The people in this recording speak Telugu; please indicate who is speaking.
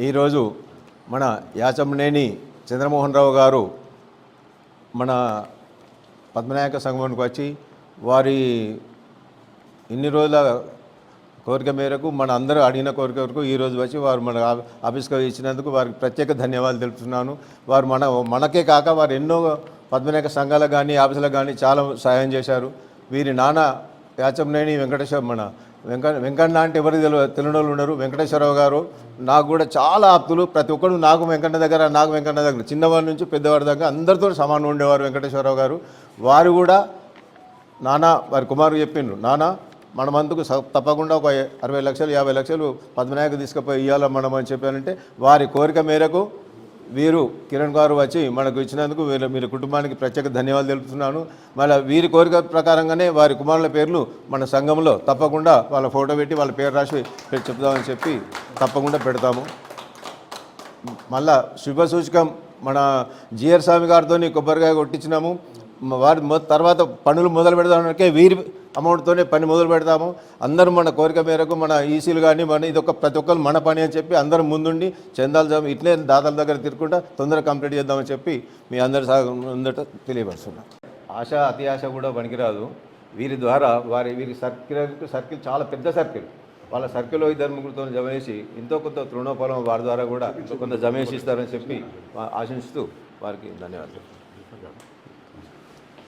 Speaker 1: ఈరోజు మన యాచమనేని చంద్రమోహన్ రావు గారు మన పద్మనాయక సంఘంకి వచ్చి వారి ఇన్ని రోజుల కోరిక మేరకు మన అందరూ అడిగిన కోరిక వరకు ఈ రోజు వచ్చి వారు మన ఆ- ఆఫీస్కి ఇచ్చినందుకు వారికి ప్రత్యేక ధన్యవాదాలు తెలుపుతున్నాను. వారు మన మనకే కాక వారు ఎన్నో పద్మనాయక సంఘాలకు కానీ ఆఫీసులకు కానీ చాలా సహాయం చేశారు. వీరి నాన్న యాచంనేని వెంకటేశ్వర మన వెంకట వెంకన్న అంటే ఎవరు తెలు తెలియని వాళ్ళు ఉన్నారు వెంకటేశ్వరరావు గారు నాకు కూడా చాలా ఆప్తులు. ప్రతి ఒక్కరు నాకు వెంకన్న దగ్గర నాకు వెంకన్న దగ్గర. చిన్నవారి నుంచి పెద్దవారి దగ్గర అందరితో సమానం ఉండేవారు వెంకటేశ్వరరావు గారు. వారు కూడా నానా వారి కుమారు చెప్పిండ్రు నానా మనమందుకు స- తప్పకుండా ఒక అరవై లక్షలు యాభై లక్షలు పద్మనాయకు తీసుకుపోయి ఇవ్వాలి మనం అని చెప్పారంటే వారి కోరిక మేరకు వీరు కిరణ్ గారు వచ్చి మనకు ఇచ్చినందుకు వీళ్ళ మీరు కుటుంబానికి ప్రత్యేక ధన్యవాదాలు తెలుపుతున్నాను. మళ్ళీ వీరి కోరిక ప్రకారంగానే వారి కుమారుల పేర్లు మన సంఘంలో తప్పకుండా వాళ్ళ ఫోటో పెట్టి వాళ్ళ పేరు రాసి పెట్టి చెప్దామని చెప్పి తప్పకుండా పెడతాము. మళ్ళా శుభ సూచకం మన జిఆర్ స్వామి గారితో కొబ్బరికాయ కొట్టించినాము. వారి మొ- తర్వాత పనులు మొదలు పెడదామంటే వీరి అమౌంట్తోనే పని మొదలు పెడతాము. అందరూ మన కోరిక మేరకు మన ఈసీలు కానీ మన ఇది ఒక ప్రతి ఒక్కరు మన పని అని చెప్పి అందరూ ముందుండి చందాలు జమ ఇట్లే దాతల దగ్గర తిరుగుకుంటా తొందరగా కంప్లీట్ చేద్దామని చెప్పి మీ అందరి సా- తెలియపరుస్తున్నాను ఆశ అతి ఆశ కూడా పనికిరాదు. వీరి ద్వారా వారి వీరి సర్కిల్ సర్కిల్ చాలా పెద్ద సర్కిల్. వాళ్ళ సర్కిల్లో ఇద్దరు ముగ్గురితో జమ చేసి ఎంతో కొంత తృణోపలం వారి ద్వారా కూడా కొంత జమ చేసి ఇస్తారని చెప్పి ఆశిస్తూ వారికి ధన్యవాదాలు.